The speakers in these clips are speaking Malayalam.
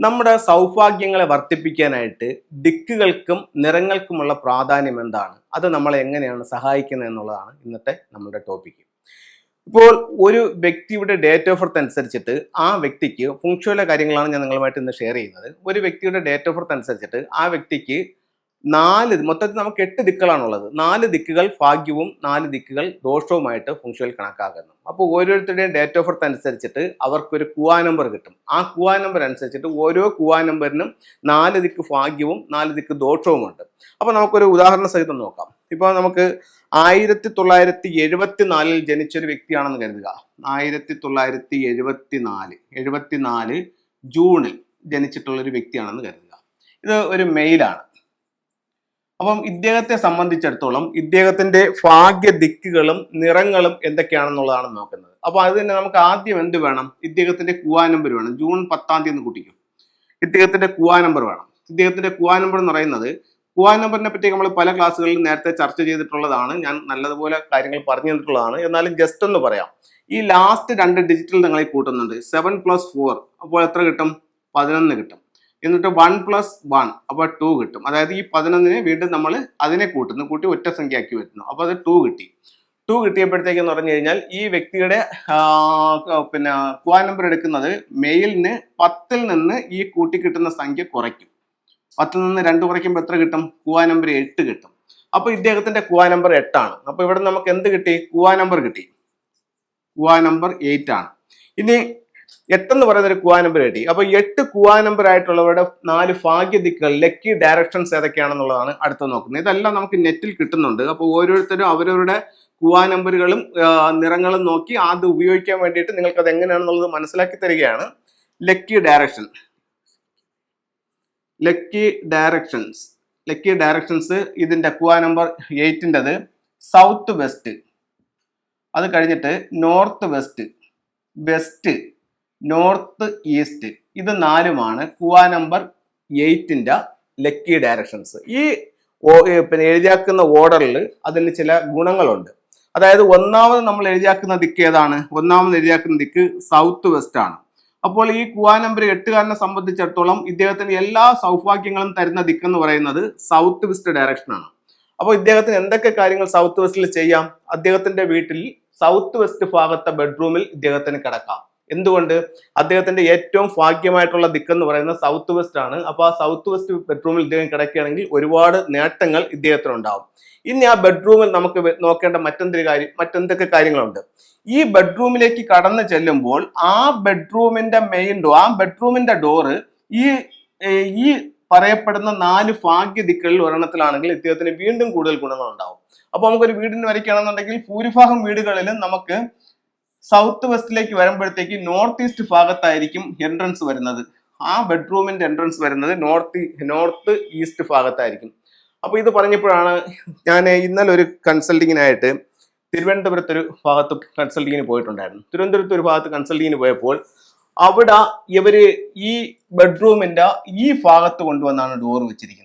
നമ്മുടെ സൗഭാഗ്യങ്ങളെ വർദ്ധിപ്പിക്കാനായിട്ട് ദിക്കുകൾക്കും നിറങ്ങൾക്കുമുള്ള പ്രാധാന്യം എന്താണ്? അത് നമ്മളെ എങ്ങനെയാണ് സഹായിക്കുന്നത് എന്നുള്ളതാണ് ഇന്നത്തെ നമ്മുടെ ടോപ്പിക്ക് ഇപ്പോൾ ഒരു വ്യക്തിയുടെ ഡേറ്റ് ഓഫ് ബർത്ത് അനുസരിച്ചിട്ട് ആ വ്യക്തിക്ക് ഫുങ്ഷുവല കാര്യങ്ങളാണ് ഞാൻ നിങ്ങളുമായിട്ട് ഇന്ന് ഷെയർ ചെയ്യുന്നത്. ഒരു വ്യക്തിയുടെ ഡേറ്റ് ഓഫ് ബർത്ത് അനുസരിച്ചിട്ട് ആ വ്യക്തിക്ക് നാല് മൊത്തത്തിൽ നമുക്ക് എട്ട് ദിക്കുകളാണുള്ളത്. നാല് ദിക്കുകൾ ഭാഗ്യവും നാല് ദിക്കുകൾ ദോഷവുമായിട്ട് ഫുങ്ഷുവൽ കണക്കാക്കുന്നു. അപ്പോൾ ഓരോരുത്തരുടെയും ഡേറ്റ് ഓഫ് ബർത്ത് അനുസരിച്ചിട്ട് അവർക്കൊരു കുവാ നമ്പർ കിട്ടും. ആ കുവാ നമ്പർ അനുസരിച്ചിട്ട് ഓരോ കുവാ നമ്പറിനും നാല് ദിക്ക് ഭാഗ്യവും നാല് ദിക്ക് ദോഷവുമുണ്ട്. അപ്പോൾ നമുക്കൊരു ഉദാഹരണ സഹിതം നോക്കാം. ഇപ്പോൾ നമുക്ക് ആയിരത്തി തൊള്ളായിരത്തി എഴുപത്തി നാലിൽ ജനിച്ചൊരു വ്യക്തിയാണെന്ന് കരുതുക. ആയിരത്തി തൊള്ളായിരത്തി എഴുപത്തി നാല് എഴുപത്തി നാല് ജൂണിൽ ജനിച്ചിട്ടുള്ളൊരു വ്യക്തിയാണെന്ന് കരുതുക. ഇത് ഒരു മെയിലാണ് അപ്പം ഇദ്ദേഹത്തെ സംബന്ധിച്ചിടത്തോളം ഇദ്ദേഹത്തിന്റെ ഭാഗ്യ ദിക്കുകളും നിറങ്ങളും എന്തൊക്കെയാണെന്നുള്ളതാണ് നോക്കുന്നത്. അപ്പൊ അത് തന്നെ നമുക്ക് ആദ്യം എന്ത് വേണം? ഇദ്ദേഹത്തിന്റെ കുവാ നമ്പർ വേണം. ജൂൺ പത്താം തീയതി കുട്ടിക്കും. ഇദ്ദേഹത്തിന്റെ കുവാ നമ്പർ വേണം. ഇദ്ദേഹത്തിന്റെ കുവാ നമ്പർ എന്ന് പറയുന്നത് കുവാ നമ്പറിനെ പറ്റി നമ്മൾ പല ക്ലാസ്സുകളിൽ നേരത്തെ ചർച്ച ചെയ്തിട്ടുള്ളതാണ്. ഞാൻ നല്ലതുപോലെ കാര്യങ്ങൾ പറഞ്ഞു തന്നിട്ടുള്ളതാണ്. എന്നാലും ജസ്റ്റ് ഒന്ന് പറയാം. ഈ ലാസ്റ്റ് രണ്ട് ഡിജിറ്റൽ നിങ്ങളെ കൂട്ടുന്നുണ്ട്. സെവൻ പ്ലസ് ഫോർ അപ്പോൾ എത്ര കിട്ടും? പതിനൊന്ന് കിട്ടും. എന്നിട്ട് വൺ പ്ലസ് വൺ അപ്പോൾ ടു കിട്ടും. അതായത് ഈ പതിനൊന്നിന് വീണ്ടും നമ്മൾ അതിനെ കൂട്ടുന്നു. കൂട്ടി ഒറ്റ സംഖ്യയാക്കി വരുന്നു. അപ്പോൾ അത് ടു കിട്ടി. ടു കിട്ടിയപ്പോഴത്തേക്കെന്ന് പറഞ്ഞു കഴിഞ്ഞാൽ ഈ വ്യക്തിയുടെ പിന്നെ കുവാ നമ്പർ എടുക്കുന്നത് മെയിലിന് പത്തിൽ നിന്ന് ഈ കൂട്ടി കിട്ടുന്ന സംഖ്യ കുറയ്ക്കും. പത്തിൽ നിന്ന് രണ്ട് കുറയ്ക്കുമ്പോൾ എത്ര കിട്ടും? കുവാ നമ്പർ എട്ട് കിട്ടും. അപ്പോൾ ഇദ്ദേഹത്തിന്റെ കുവാ നമ്പർ എട്ടാണ് അപ്പോൾ ഇവിടെ നമുക്ക് എന്ത് കിട്ടി? കുവാ നമ്പർ കിട്ടി. കുവാ നമ്പർ എയ്റ്റ് ആണ്. ഇനി എട്ടെന്ന് പറയുന്ന ഒരു കുവാ നമ്പർ കിട്ടി. അപ്പൊ എട്ട് കുവാ നമ്പർ ആയിട്ടുള്ളവരുടെ നാല് ഭാഗ്യ ദിക്കുകൾ ലക്കി ഡയറക്ഷൻസ് ഏതൊക്കെയാണെന്നുള്ളതാണ് അടുത്ത് നോക്കുന്നത്. ഇതെല്ലാം നമുക്ക് നെറ്റിൽ കിട്ടുന്നുണ്ട്. അപ്പോൾ ഓരോരുത്തരും അവരവരുടെ കുവാ നമ്പറുകളും നിറങ്ങളും നോക്കി അത് ഉപയോഗിക്കാൻ വേണ്ടിയിട്ട് നിങ്ങൾക്ക് അത് എങ്ങനെയാണെന്നുള്ളത് മനസ്സിലാക്കി തരികയാണ്. Lucky direction lucky directions lucky directions ഇതിന്റെ കുവാ നമ്പർ എയ്റ്റിന്റെത് സൗത്ത് വെസ്റ്റ് അത് കഴിഞ്ഞിട്ട് north west west north east. ഇത് നാലുമാണ്. കുവാ നമ്പർ എയ്റ്റിന്റെ ലക്കി ഡയറക്ഷൻസ്. ഈ പിന്നെ എഴുതിയാക്കുന്ന ഓർഡറിൽ അതിന് ചില ഗുണങ്ങളുണ്ട്. അതായത് ഒന്നാമത് നമ്മൾ എഴുതിയാക്കുന്ന ദിക്ക് ഏതാണ്? ഒന്നാമത് എഴുതിയാക്കുന്ന ദിക്ക് സൗത്ത് വെസ്റ്റ് ആണ്. അപ്പോൾ ഈ കുവാ നമ്പർ എട്ടുകാരനെ സംബന്ധിച്ചിടത്തോളം ഇദ്ദേഹത്തിന് എല്ലാ സൗഭാഗ്യങ്ങളും തരുന്ന ദിക്ക് എന്ന് പറയുന്നത് സൗത്ത് വെസ്റ്റ് ഡയറക്ഷനാണ് അപ്പോൾ ഇദ്ദേഹത്തിന് എന്തൊക്കെ കാര്യങ്ങൾ സൗത്ത് വെസ്റ്റിൽ ചെയ്യാം? അദ്ദേഹത്തിന്റെ വീട്ടിൽ സൗത്ത് വെസ്റ്റ് ഭാഗത്തെ ബെഡ്റൂമിൽ ഇദ്ദേഹത്തിന് കിടക്കാം. എന്തുകൊണ്ട്? അദ്ദേഹത്തിന്റെ ഏറ്റവും ഭാഗ്യമായിട്ടുള്ള ദിക്കെന്ന് പറയുന്നത് സൗത്ത് വെസ്റ്റ് ആണ്. അപ്പോൾ ആ സൗത്ത് വെസ്റ്റ് ബെഡ്റൂമിൽ ഇദ്ദേഹം കിടക്കുകയാണെങ്കിൽ ഒരുപാട് നേട്ടങ്ങൾ ഇദ്ദേഹത്തിനുണ്ടാവും. ഇനി ആ ബെഡ്റൂമിൽ നമുക്ക് നോക്കേണ്ട മറ്റെന്തൊരു കാര്യം മറ്റെന്തൊക്കെ കാര്യങ്ങളുണ്ട്? ഈ ബെഡ്റൂമിലേക്ക് കടന്നു ചെല്ലുമ്പോൾ ആ ബെഡ്റൂമിന്റെ മെയിൻ ഡോർ ആ ബെഡ്റൂമിന്റെ ഡോറ് ഈ ഈ പറയപ്പെടുന്ന നാല് ഭാഗ്യ ദിക്കുകളിൽ ഒരെണ്ണത്തിലാണെങ്കിൽ ഇദ്ദേഹത്തിന് വീണ്ടും കൂടുതൽ ഗുണങ്ങൾ ഉണ്ടാവും അപ്പൊ നമുക്കൊരു വീടിന് വരയ്ക്കുകയാണെന്നുണ്ടെങ്കിൽ ഭൂരിഭാഗം വീടുകളിലും നമുക്ക് സൗത്ത് വെസ്റ്റിലേക്ക് വരുമ്പോഴത്തേക്ക് നോർത്ത് ഈസ്റ്റ് ഭാഗത്തായിരിക്കും എൻട്രൻസ് വരുന്നത്. ആ ബെഡ്റൂമിന്റെ എൻട്രൻസ് വരുന്നത് നോർത്ത് നോർത്ത് ഈസ്റ്റ് ഭാഗത്തായിരിക്കും. അപ്പൊ ഇത് പറഞ്ഞപ്പോഴാണ് ഞാൻ ഇന്നലെ ഒരു കൺസൾട്ടിങ്ങിനായിട്ട് തിരുവനന്തപുരത്ത് ഒരു ഭാഗത്ത് കൺസൾട്ടിങ്ങിന് പോയിട്ടുണ്ടായിരുന്നു. തിരുവനന്തപുരത്ത് ഒരു ഭാഗത്ത് കൺസൾട്ടിങ്ങിന് പോയപ്പോൾ അവിടെ ഇവർ ഈ ബെഡ്റൂമിന്റെ ഈ ഭാഗത്ത് കൊണ്ടുവന്നാണ് ഡോർ വെച്ചിരിക്കുന്നത്.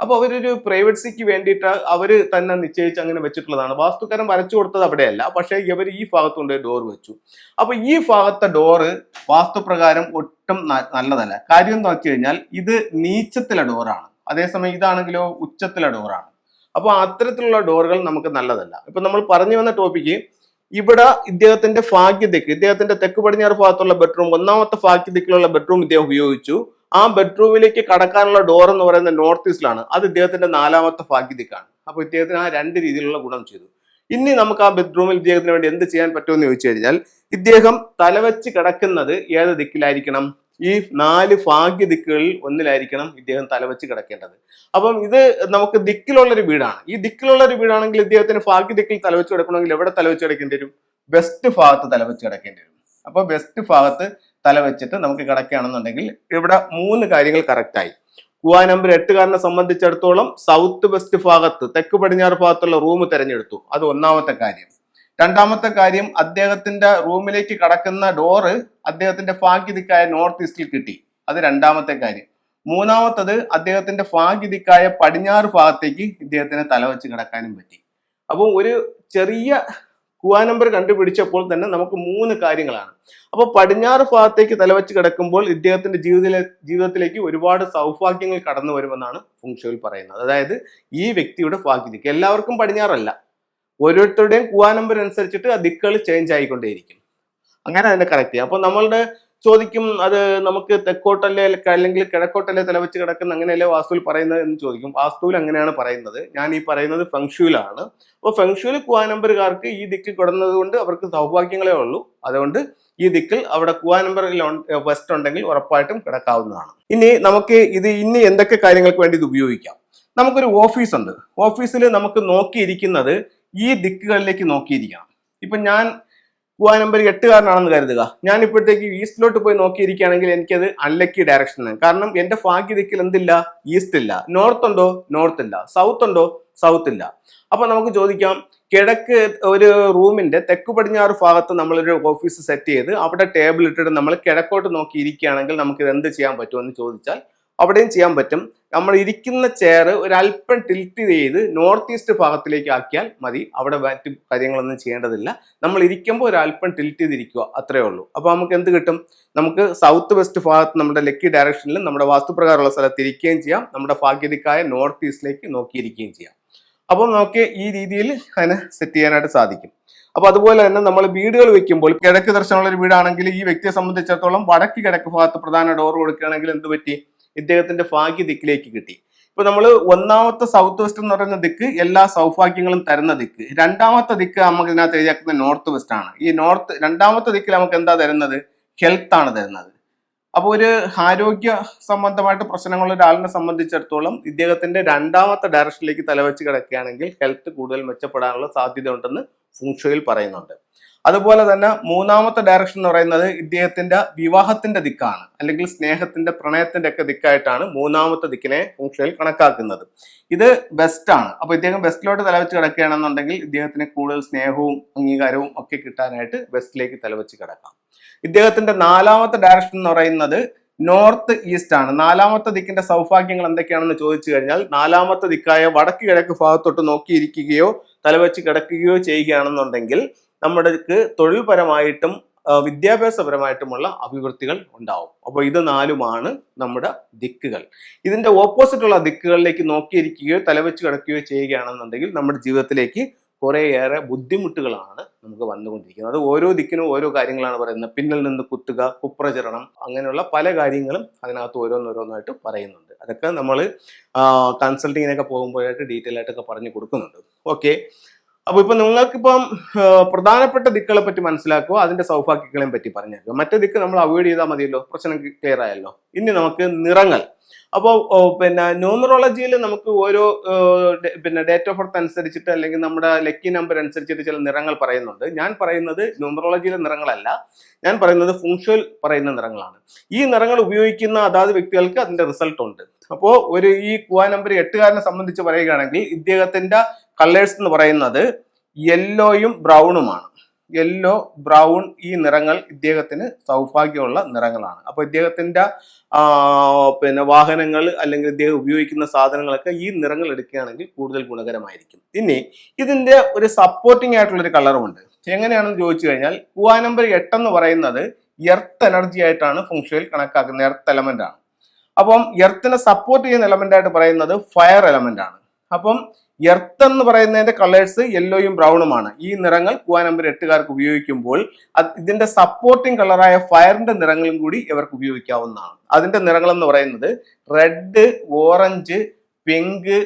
അപ്പൊ അവരൊരു പ്രൈവറ്റ്സിക്ക് വേണ്ടിയിട്ട് അവർ തന്നെ നിശ്ചയിച്ച് അങ്ങനെ വെച്ചിട്ടുള്ളതാണ്. വാസ്തുക്കാരൻ വരച്ചു കൊടുത്തത് അവിടെയല്ല. പക്ഷേ ഇവർ ഈ ഭാഗത്ത് കൊണ്ട് ഡോർ വെച്ചു. അപ്പൊ ഈ ഭാഗത്തെ ഡോറ് വാസ്തുപ്രകാരം ഒട്ടും നല്ലതല്ല. കാര്യം എന്ന് വെച്ച് കഴിഞ്ഞാൽ ഇത് നീച്ചത്തിലെ ഡോറാണ് അതേസമയം ഇതാണെങ്കിലോ ഉച്ചത്തിലെ ഡോറാണ് അപ്പോൾ അത്തരത്തിലുള്ള ഡോറുകൾ നമുക്ക് നല്ലതല്ല. ഇപ്പൊ നമ്മൾ പറഞ്ഞു വന്ന ടോപ്പിക്ക് ഇവിടെ ഇദ്ദേഹത്തിന്റെ ഭാഗ്യദിക്ക് ഇദ്ദേഹത്തിന്റെ തെക്ക് പടിഞ്ഞാറ് ഭാഗത്തുള്ള ബെഡ്റൂം ഒന്നാമത്തെ ഭാഗ്യദിക്കിലുള്ള ബെഡ്റൂം ഇദ്ദേഹം ഉപയോഗിച്ചു. ആ ബെഡ്റൂമിലേക്ക് കടക്കാനുള്ള ഡോർ എന്ന് പറയുന്നത് നോർത്ത് ഈസ്റ്റിലാണ് അത് ഇദ്ദേഹത്തിന്റെ നാലാമത്തെ ഭാഗ്യദിക്കാണ് അപ്പൊ ഇദ്ദേഹത്തിന് ആ രണ്ട് രീതിയിലുള്ള ഗുണം ചെയ്തു. ഇനി നമുക്ക് ആ ബെഡ്റൂമിൽ ഇദ്ദേഹത്തിന് വേണ്ടി എന്ത് ചെയ്യാൻ പറ്റുമെന്ന് ചോദിച്ചു കഴിഞ്ഞാൽ ഇദ്ദേഹം തലവെച്ച് കിടക്കുന്നത് ഏത് ദിക്കിലായിരിക്കണം? ഈ നാല് ഭാഗ്യ ദിക്കുകളിൽ ഒന്നിലായിരിക്കണം ഇദ്ദേഹം തലവെച്ച് കിടക്കേണ്ടത്. അപ്പം ഇത് നമുക്ക് ദിക്കിലുള്ള ഒരു വീടാണ്. ഈ ദിക്കിലുള്ള ഒരു വീടാണെങ്കിൽ ഇദ്ദേഹത്തിന് ഭാഗ്യ ദിക്കിൽ തലവെച്ച് കിടക്കണമെങ്കിൽ എവിടെ തലവെച്ച് കിടക്കേണ്ടി വരും? വെസ്റ്റ് ഭാഗത്ത് തലവെച്ച് കിടക്കേണ്ടി വരും. അപ്പോൾ വെസ്റ്റ് ഭാഗത്ത് തലവെച്ചിട്ട് നമുക്ക് കിടക്കുകയാണെന്നുണ്ടെങ്കിൽ ഇവിടെ മൂന്ന് കാര്യങ്ങൾ കറക്റ്റായി കുവാ നമ്പർ എട്ടുകാരനെ സംബന്ധിച്ചിടത്തോളം സൗത്ത് വെസ്റ്റ് ഭാഗത്ത് തെക്ക് പടിഞ്ഞാറ് ഭാഗത്തുള്ള റൂം തിരഞ്ഞെടുത്തു. അത് ഒന്നാമത്തെ കാര്യം. രണ്ടാമത്തെ കാര്യം അദ്ദേഹത്തിന്റെ റൂമിലേക്ക് കടക്കുന്ന ഡോറ് അദ്ദേഹത്തിന്റെ ഭാഗ്യതിക്കായ നോർത്ത് ഈസ്റ്റിൽ കിട്ടി. അത് രണ്ടാമത്തെ കാര്യം. മൂന്നാമത്തത് അദ്ദേഹത്തിന്റെ ഭാഗ്യതിക്കായ പടിഞ്ഞാറ് ഭാഗത്തേക്ക് ഇദ്ദേഹത്തിന് തലവെച്ച് കിടക്കാനും പറ്റി. അപ്പോൾ ഒരു ചെറിയ കുവാ നമ്പർ കണ്ടുപിടിച്ചപ്പോൾ തന്നെ നമുക്ക് മൂന്ന് കാര്യങ്ങളാണ്. അപ്പോൾ പടിഞ്ഞാറ് ഭാഗത്തേക്ക് തലവെച്ച് കിടക്കുമ്പോൾ ഇദ്ദേഹത്തിന്റെ ജീവിതത്തിലെ ജീവിതത്തിലേക്ക് ഒരുപാട് സൗഭാഗ്യങ്ങൾ കടന്നു വരുമെന്നാണ് ഫുങ്ഷോയിൽ പറയുന്നത്. അതായത് ഈ വ്യക്തിയുടെ ഭാഗ്യതിക്ക് എല്ലാവർക്കും പടിഞ്ഞാറല്ല. ഓരോരുത്തരുടെയും കുവാ നമ്പർ അനുസരിച്ചിട്ട് ആ ദിക്കുകൾ ചേഞ്ച് ആയിക്കൊണ്ടേയിരിക്കും. അങ്ങനെ അതിനെ കറക്റ്റ് ചെയ്യാം. അപ്പൊ നമ്മളുടെ ചോദിക്കും അത് നമുക്ക് തെക്കോട്ടല്ലേ അല്ലെങ്കിൽ കിഴക്കോട്ടല്ലേ തലവെച്ച് കിടക്കുന്ന അങ്ങനെയല്ലേ വാസ്തുവിൽ പറയുന്നത് എന്ന് ചോദിക്കും. വാസ്തുവിൽ അങ്ങനെയാണ് പറയുന്നത്. ഞാൻ ഈ പറയുന്നത് ഫെങ്ഷുവിലാണ് അപ്പോൾ ഫെങ്ഷുവിൽ കുവാനമ്പരുകാർക്ക് ഈ ദിക്കിൽ കിടന്നത് കൊണ്ട് അവർക്ക് സൗഭാഗ്യങ്ങളേ ഉള്ളൂ. അതുകൊണ്ട് ഈ ദിക്കിൽ അവിടെ കുവാനമ്പറിൽ വെസ്റ്റ് ഉണ്ടെങ്കിൽ ഉറപ്പായിട്ടും കിടക്കാവുന്നതാണ്. ഇനി നമുക്ക് ഇത് ഇനി എന്തൊക്കെ കാര്യങ്ങൾക്ക് വേണ്ടി ഇത് ഉപയോഗിക്കാം? നമുക്കൊരു ഓഫീസ് ഉണ്ട്. ഓഫീസിൽ നമുക്ക് നോക്കിയിരിക്കുന്നത് ഈ ദിക്കുകളിലേക്ക് നോക്കിയിരിക്കണം. ഇപ്പൊ ഞാൻ കുവാ നമ്പർ എട്ടുകാരനാണെന്ന് കരുതുക. ഞാൻ ഇപ്പോഴത്തേക്ക് ഈസ്റ്റിലോട്ട് പോയി നോക്കിയിരിക്കുകയാണെങ്കിൽ എനിക്കത് അൺലക്കി ഡയറക്ഷനാണ് കാരണം എന്റെ ഭാഗ്യ ദിക്കിൽ എന്തില്ല? ഈസ്റ്റ് ഇല്ല. നോർത്ത് ഉണ്ടോ? നോർത്ത് ഇല്ല. സൗത്ത് ഉണ്ടോ? സൗത്ത് ഇല്ല. അപ്പൊ നമുക്ക് ചോദിക്കാം. കിഴക്ക് ഒരു റൂമിന്റെ തെക്ക് പടിഞ്ഞാറ് ഭാഗത്ത് നമ്മളൊരു ഓഫീസ് സെറ്റ് ചെയ്ത് അവിടെ ടേബിൾ ഇട്ടിട്ട് നമ്മൾ കിഴക്കോട്ട് നോക്കി ഇരിക്കുകയാണെങ്കിൽ നമുക്ക് ഇത് എന്ത് ചെയ്യാൻ പറ്റുമെന്ന് ചോദിച്ചാൽ അവിടെയും ചെയ്യാൻ പറ്റും. നമ്മൾ ഇരിക്കുന്ന ചെയർ ഒരു അല്പം ടിൽറ്റ് ചെയ്ത് നോർത്ത് ഈസ്റ്റ് ഭാഗത്തിലേക്ക് ആക്കിയാൽ മതി. അവിടെ മറ്റു കാര്യങ്ങളൊന്നും ചെയ്യേണ്ടതില്ല. നമ്മൾ ഇരിക്കുമ്പോൾ ഒരു അല്പം ടിൽറ്റ് ചെയ്തിരിക്കുക. അത്രേ ഉള്ളൂ. അപ്പോൾ നമുക്ക് എന്ത് കിട്ടും? നമുക്ക് സൗത്ത് വെസ്റ്റ് ഭാഗത്ത് നമ്മുടെ ലക്കി ഡയറക്ഷനിൽ നമ്മുടെ വാസ്തുപ്രകാരമുള്ള സ്ഥലത്ത് ഇരിക്കുകയും ചെയ്യാം. നമ്മുടെ ഭാഗ്യതിക്കായ നോർത്ത് ഈസ്റ്റിലേക്ക് നോക്കിയിരിക്കുകയും ചെയ്യാം. അപ്പോൾ നമുക്ക് ഈ രീതിയിൽ അതിനെ സെറ്റ് ചെയ്യാനായിട്ട് സാധിക്കും. അപ്പോൾ അതുപോലെ തന്നെ നമ്മൾ വീടുകൾ വെക്കുമ്പോൾ കിഴക്ക് ദർശനമുള്ള ഒരു വീടാണെങ്കിൽ ഈ വ്യക്തിയെ സംബന്ധിച്ചിടത്തോളം വടക്ക് കിഴക്ക് ഭാഗത്ത് പ്രധാന ഡോർ കൊടുക്കുകയാണെങ്കിൽ എന്ത് പറ്റി? ഇദ്ദേഹത്തിന്റെ ഭാഗ്യ ദിക്കിലേക്ക് കിട്ടി. ഇപ്പൊ നമ്മൾ ഒന്നാമത്തെ സൗത്ത് വെസ്റ്റ് എന്ന് പറയുന്ന ദിക്ക് എല്ലാ സൗഭാഗ്യങ്ങളും തരുന്ന ദിക്ക്. രണ്ടാമത്തെ ദിക്ക് നമുക്ക് ഇതിനകത്ത് എഴുതിയാക്കുന്ന നോർത്ത് വെസ്റ്റ് ആണ്. ഈ നോർത്ത് രണ്ടാമത്തെ ദിക്കിൽ നമുക്ക് എന്താ തരുന്നത്? ഹെൽത്ത് ആണ് തരുന്നത്. അപ്പോൾ ഒരു ആരോഗ്യ സംബന്ധമായിട്ട് പ്രശ്നങ്ങളുള്ള ഒരാളിനെ സംബന്ധിച്ചിടത്തോളം ഇദ്ദേഹത്തിന്റെ രണ്ടാമത്തെ ഡയറക്ഷനിലേക്ക് തലവെച്ച് കിടക്കുകയാണെങ്കിൽ ഹെൽത്ത് കൂടുതൽ മെച്ചപ്പെടാനുള്ള സാധ്യത ഉണ്ടെന്ന് ഫുങ്ഷോയിൽ പറയുന്നുണ്ട്. അതുപോലെ തന്നെ മൂന്നാമത്തെ ഡയറക്ഷൻ എന്ന് പറയുന്നത് ഇദ്ദേഹത്തിന്റെ വിവാഹത്തിന്റെ ദിക്കാണ് അല്ലെങ്കിൽ സ്നേഹത്തിന്റെ പ്രണയത്തിന്റെ ഒക്കെ ദിക്കായിട്ടാണ് മൂന്നാമത്തെ ദിക്കിനെ ഫുങ്ഷയിൽ കണക്കാക്കുന്നത്. ഇത് ബെസ്റ്റ് ആണ്. അപ്പൊ ഇദ്ദേഹം വെസ്റ്റിലോട്ട് തലവെച്ച് കിടക്കുകയാണെന്നുണ്ടെങ്കിൽ ഇദ്ദേഹത്തിന് കൂടുതൽ സ്നേഹവും അംഗീകാരവും ഒക്കെ കിട്ടാനായിട്ട് വെസ്റ്റിലേക്ക് തലവെച്ച് കിടക്കാം. ഇദ്ദേഹത്തിന്റെ നാലാമത്തെ ഡയറക്ഷൻ എന്ന് പറയുന്നത് നോർത്ത് ഈസ്റ്റ് ആണ്. നാലാമത്തെ ദിക്കിന്റെ സൗഭാഗ്യങ്ങൾ എന്തൊക്കെയാണെന്ന് ചോദിച്ചു കഴിഞ്ഞാൽ നാലാമത്തെ ദിക്കായ വടക്ക് കിഴക്ക് ഭാഗത്തോട്ട് നോക്കിയിരിക്കുകയോ തലവെച്ച് കിടക്കുകയോ ചെയ്യുകയാണെന്നുണ്ടെങ്കിൽ നമ്മുടെ തൊഴിൽപരമായിട്ടും വിദ്യാഭ്യാസപരമായിട്ടുമുള്ള അഭിവൃദ്ധികൾ ഉണ്ടാവും. അപ്പോൾ ഇത് നാലുമാണ് നമ്മുടെ ദിക്കുകൾ. ഇതിന്റെ ഓപ്പോസിറ്റുള്ള ദിക്കുകളിലേക്ക് നോക്കിയിരിക്കുകയോ തലവെച്ച് കിടക്കുകയോ ചെയ്യുകയാണെന്നുണ്ടെങ്കിൽ നമ്മുടെ ജീവിതത്തിലേക്ക് കുറേയേറെ ബുദ്ധിമുട്ടുകളാണ് നമുക്ക് വന്നുകൊണ്ടിരിക്കുന്നത്. അത് ഓരോ ദിക്കിനും ഓരോ കാര്യങ്ങളാണ് പറയുന്നത്. പിന്നിൽ നിന്ന് കുത്തുക കുപ്രചരണം അങ്ങനെയുള്ള പല കാര്യങ്ങളും അതിനകത്ത് ഓരോന്നോരോന്നായിട്ട് പറയുന്നുണ്ട്. അതൊക്കെ നമ്മൾ കൺസൾട്ടിങ്ങിനൊക്കെ പോകുമ്പോഴായിട്ട് ഡീറ്റെയിൽ ആയിട്ടൊക്കെ പറഞ്ഞു കൊടുക്കുന്നുണ്ട്. ഓക്കെ. അപ്പോൾ ഇപ്പൊ നിങ്ങൾക്കിപ്പം പ്രധാനപ്പെട്ട ദിക്കുകളെ പറ്റി മനസ്സിലാക്കുക അതിന്റെ സൗഭാഗ്യങ്ങളെയും പറ്റി പറഞ്ഞേക്കുക. മറ്റേ ദിക്ക് നമ്മൾ അവോയ്ഡ് ചെയ്താൽ മതിയല്ലോ? പ്രശ്നം ക്ലിയർ ആയല്ലോ? ഇനി നമുക്ക് നിറങ്ങൾ. അപ്പോൾ പിന്നെ ന്യൂമറോളജിയിൽ നമുക്ക് ഓരോ പിന്നെ ഡേറ്റ് ഓഫ് ബർത്ത് അനുസരിച്ചിട്ട് അല്ലെങ്കിൽ നമ്മുടെ ലക്കി നമ്പർ അനുസരിച്ചിട്ട് ചില നിറങ്ങൾ പറയുന്നുണ്ട്. ഞാൻ പറയുന്നത് ന്യൂമറോളജിയിലെ നിറങ്ങളല്ല. ഞാൻ പറയുന്നത് ഫുങ്ഷൽ പറയുന്ന നിറങ്ങളാണ്. ഈ നിറങ്ങൾ ഉപയോഗിക്കുന്ന അതാത് വ്യക്തികൾക്ക് അതിന്റെ റിസൾട്ട് ഉണ്ട്. അപ്പോൾ ഒരു ഈ കുവാ നമ്പർ എട്ടുകാരനെ സംബന്ധിച്ച് പറയുകയാണെങ്കിൽ ഇദ്ദേഹത്തിന്റെ കളേഴ്സ് എന്ന് പറയുന്നത് യെല്ലോയും ബ്രൗണുമാണ്. യെല്ലോ ബ്രൗൺ ഈ നിറങ്ങൾ ഇദ്ദേഹത്തിന് സൗഭാഗ്യമുള്ള നിറങ്ങളാണ്. അപ്പോൾ ഇദ്ദേഹത്തിന്റെ പിന്നെ വാഹനങ്ങൾ അല്ലെങ്കിൽ ഇദ്ദേഹം ഉപയോഗിക്കുന്ന സാധനങ്ങളൊക്കെ ഈ നിറങ്ങൾ എടുക്കുകയാണെങ്കിൽ കൂടുതൽ ഗുണകരമായിരിക്കും. ഇനി ഇതിന്റെ ഒരു സപ്പോർട്ടിംഗ് ആയിട്ടുള്ള ഒരു കളറുമുണ്ട് എങ്ങനെയാണെന്ന് ചോദിച്ചു കഴിഞ്ഞാൽ കുവാ നമ്പർ എട്ടെന്ന് പറയുന്നത് എർത്ത് എനർജി ആയിട്ടാണ് ഫുങ്ഷയിൽ കണക്കാക്കുന്നത്. എർത്ത് എലമെന്റ് ആണ്. അപ്പം എർത്തിനെ സപ്പോർട്ട് ചെയ്യുന്ന എലമെന്റ് ആയിട്ട് പറയുന്നത് ഫയർ എലമെന്റ് ആണ്. അപ്പം എർത്ത് എന്ന് പറയുന്നതിന്റെ കളേഴ്സ് യെല്ലോയും ബ്രൗണുമാണ്. ഈ നിറങ്ങൾ കുവാ നമ്പർ എട്ടുകാർക്ക് ഉപയോഗിക്കുമ്പോൾ ഇതിന്റെ സപ്പോർട്ടിംഗ് കളറായ ഫയറിന്റെ നിറങ്ങളും കൂടി ഇവർക്ക് ഉപയോഗിക്കാവുന്നതാണ്. അതിന്റെ നിറങ്ങൾ എന്ന് പറയുന്നത് റെഡ് ഓറഞ്ച് പിങ്ക്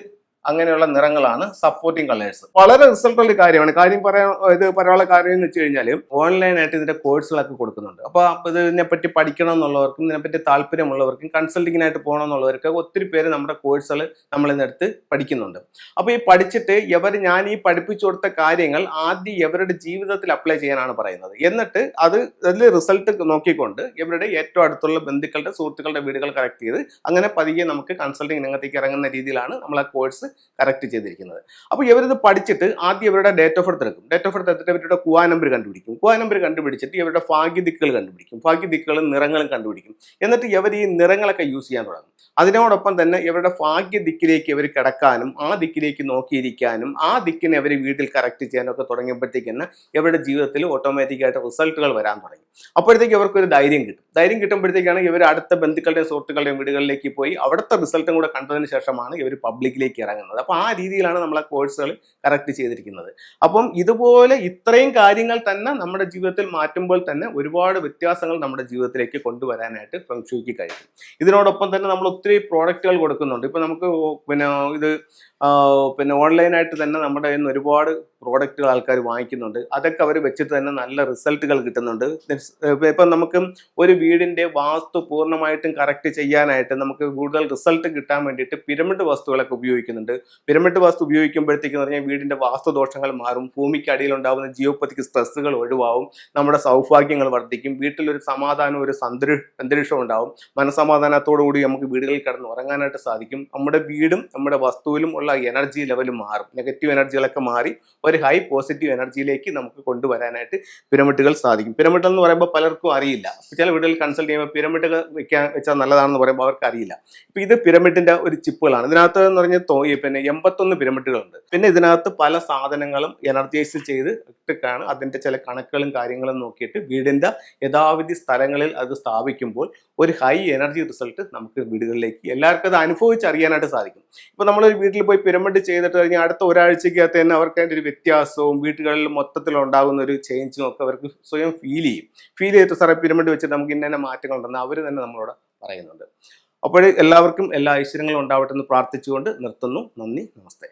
അങ്ങനെയുള്ള നിറങ്ങളാണ് സപ്പോർട്ടിംഗ് കളേഴ്സ് വളരെ റിസൾട്ട് ഉള്ള കാര്യമാണ്. കാര്യം പറയാൻ ഇത് പറയാനുള്ള കാര്യം എന്ന് വെച്ച് കഴിഞ്ഞാൽ ഓൺലൈനായിട്ട് ഇതിന്റെ കോഴ്സുകളൊക്കെ കൊടുക്കുന്നുണ്ട്. അപ്പോൾ ഇതിനെപ്പറ്റി പഠിക്കണം എന്നുള്ളവർക്കും ഇതിനെപ്പറ്റി താല്പര്യമുള്ളവർക്കും കൺസൾട്ടിങ്ങിനായിട്ട് പോകണം എന്നുള്ളവർക്ക് ഒത്തിരി പേര് നമ്മുടെ കോഴ്സുകൾ നമ്മളിന്നെടുത്ത് പഠിക്കുന്നുണ്ട്. അപ്പോൾ ഈ പഠിച്ചിട്ട് ഇവർ ഞാൻ ഈ പഠിപ്പിച്ചു കൊടുത്ത കാര്യങ്ങൾ ആദ്യം ഇവരുടെ ജീവിതത്തിൽ അപ്ലൈ ചെയ്യാനാണ് പറയുന്നത്. എന്നിട്ട് അത് അതിൽ റിസൾട്ട് നോക്കിക്കൊണ്ട് ഇവരുടെ ഏറ്റവും അടുത്തുള്ള ബന്ധുക്കളുടെ സുഹൃത്തുക്കളുടെ വീടുകൾ കറക്റ്റ് ചെയ്ത് അങ്ങനെ പതിയെ നമുക്ക് കൺസൾട്ടിങ് രംഗത്തേക്ക് ഇറങ്ങുന്ന രീതിയിലാണ് നമ്മൾ ആ കോഴ്സ് കറക്റ്റ് ചെയ്തിരിക്കുന്നത്. അപ്പോൾ ഇവരിത് പഠിച്ചിട്ട് ആദ്യം ഇവരുടെ ഡേറ്റ് ഓഫ് ബർത്ത് എടുക്കും. ഡേറ്റ് ഓഫ് ബർത്ത് എടുത്തിട്ട് ഇവരുടെ കുവാ നമ്പർ കണ്ടുപിടിക്കും. കുവാ നമ്പർ കണ്ടുപിടിച്ചിട്ട് ഇവരുടെ ഭാഗ്യദിക്കുകൾ കണ്ടുപിടിക്കും. ഭാഗ്യദിക്കുകളും നിറങ്ങളും കണ്ടുപിടിക്കും. എന്നിട്ട് ഇവർ ഈ നിറങ്ങളൊക്കെ യൂസ് ചെയ്യാൻ തുടങ്ങും. അതിനോടൊപ്പം തന്നെ ഇവരുടെ ഭാഗ്യ ദിക്കിലേക്ക് ഇവർ കിടക്കാനും ആ ദിക്കിലേക്ക് നോക്കിയിരിക്കാനും ആ ദിക്കിനെ അവർ വീട്ടിൽ കറക്റ്റ് ചെയ്യാനൊക്കെ തുടങ്ങിയപ്പോഴത്തേക്ക് തന്നെ ഇവരുടെ ജീവിതത്തിൽ ഓട്ടോമാറ്റിക്കായിട്ട് റിസൾട്ടുകൾ വരാൻ തുടങ്ങി. അപ്പോഴത്തേക്ക് ഇവർക്ക് ഒരു ധൈര്യം കിട്ടും. ധൈര്യം കിട്ടുമ്പോഴത്തേക്കാണ് ഇവർ അടുത്ത ബന്ധുക്കളുടെയും സുഹൃത്തുക്കളുടെയും വീടുകളിലേക്ക് പോയി അവിടുത്തെ റിസൾട്ടും കൂടെ കണ്ടതിന് ശേഷമാണ് ഇവർ പബ്ലിക്കിലേക്ക് ഇറങ്ങുന്നത്. അപ്പോൾ ആ രീതിയിലാണ് നമ്മളെ കോഴ്സുകൾ കറക്റ്റ് ചെയ്തിരിക്കുന്നത്. അപ്പം ഇതുപോലെ ഇത്രയും കാര്യങ്ങൾ തന്നെ നമ്മുടെ ജീവിതത്തിൽ മാറ്റുമ്പോൾ തന്നെ ഒരുപാട് വ്യത്യാസങ്ങൾ നമ്മുടെ ജീവിതത്തിലേക്ക് കൊണ്ടുവരാനായിട്ട് ഫംഗ്ഷിക്ക് കഴിയും. ഇതിനോടൊപ്പം തന്നെ നമ്മൾ ഒത്തിരി പ്രോഡക്റ്റുകൾ കൊടുക്കുന്നുണ്ട്. ഇപ്പം നമുക്ക് പിന്നെ ഇത് ആ, പിന്നെ ഓൺലൈനായിട്ട് തന്നെ നമ്മുടെ കയ്യിൽ നിന്ന് ഒരുപാട് പ്രോഡക്റ്റുകൾ ആൾക്കാർ വാങ്ങിക്കുന്നുണ്ട്. അതൊക്കെ അവർ വെച്ചിട്ട് തന്നെ നല്ല റിസൾട്ടുകൾ കിട്ടുന്നുണ്ട്. ഇപ്പം നമുക്ക് ഒരു വീടിന്റെ വാസ്തു പൂർണമായിട്ടും കറക്റ്റ് ചെയ്യാനായിട്ട് നമുക്ക് കൂടുതൽ റിസൾട്ട് കിട്ടാൻ വേണ്ടിയിട്ട് പിരമിഡ് വസ്തുക്കളൊക്കെ ഉപയോഗിക്കുന്നുണ്ട്. പിരമിഡ് വസ്തു ഉപയോഗിക്കുമ്പോഴത്തേക്ക് പറഞ്ഞാൽ വീടിന്റെ വാസ്തുദോഷങ്ങൾ മാറും. ഭൂമിക്ക് അടിയിലുണ്ടാകുന്ന ജിയോപ്പത്തിക് സ്ട്രെസ്സുകൾ ഒഴിവാകും നമ്മുടെ സൗഭാഗ്യങ്ങൾ വർദ്ധിക്കും. വീട്ടിലൊരു സമാധാനം ഒരു അന്തരീക്ഷം ഉണ്ടാവും. മനസമാധാനത്തോടു കൂടി നമുക്ക് വീടുകളിൽ കിടന്ന് ഉറങ്ങാനായിട്ട് സാധിക്കും. നമ്മുടെ വീടും നമ്മുടെ വസ്തുവിലും ഉള്ള എനർജി ലെവൽ മാറും. നെഗറ്റീവ് എനർജികളൊക്കെ മാറി ഒരു ഹൈ പോസിറ്റീവ് എനർജിയിലേക്ക് നമുക്ക് കൊണ്ടുവരാനായിട്ട് പിരമിഡുകൾ സാധിക്കും. പിരമിഡ് എന്ന് പറയുമ്പോൾ പലർക്കും അറിയില്ല. ചില വീടുകളിൽ കൺസൾട്ട് ചെയ്യുമ്പോൾ പിരമിഡ് വെക്കാൻ വെച്ചാൽ നല്ലതാണെന്ന് പറയുമ്പോൾ അവർക്ക് അറിയില്ല. ഇപ്പം ഇത് പിരമിഡിന്റെ ഒരു ചിപ്പുകളാണ്. ഇതിനകത്ത് എന്ന് പറഞ്ഞാൽ തോ- പിന്നെ എൺപത്തൊന്ന് പിരമിഡുകളുണ്ട് പിന്നെ ഇതിനകത്ത് പല സാധനങ്ങളും എനർജൈസ് ചെയ്ത് ഇട്ടിട്ടാണ് അതിന്റെ ചില കണക്കുകളും കാര്യങ്ങളും നോക്കിയിട്ട് വീടിന്റെ യഥാവിധി സ്ഥലങ്ങളിൽ അത് സ്ഥാപിക്കുമ്പോൾ ഒരു ഹൈ എനർജി റിസൾട്ട് നമുക്ക് വീടുകളിലേക്ക് എല്ലാവർക്കും അത് അനുഭവിച്ചറിയാനായിട്ട് സാധിക്കും. ഇപ്പോൾ നമ്മളൊരു വീട്ടിൽ പോയി പിരമിഡ് ചെയ്തിട്ട് കഴിഞ്ഞാൽ അടുത്ത ഒരാഴ്ചക്കകത്ത് തന്നെ അവർക്ക് അതിന്റെ ഒരു വ്യത്യാസവും വീടുകളിൽ മൊത്തത്തിൽ ഉണ്ടാകുന്ന ഒരു ചേഞ്ചും ഒക്കെ അവർക്ക് സ്വയം ഫീൽ ചെയ്യും. ഫീൽ ചെയ്തിട്ട് സാറേ പിരമിഡ് വെച്ചിട്ട് നമുക്ക് ഇന്ന ഉണ്ടെന്ന് അവർ തന്നെ നമ്മളോട് പറയുന്നുണ്ട്. അപ്പോൾ എല്ലാവർക്കും എല്ലാ ഐശ്വര്യങ്ങളും ഉണ്ടാവട്ടെ എന്ന് പ്രാർത്ഥിച്ചുകൊണ്ട് നിർത്തുന്നു. നന്ദി നമസ്തേ.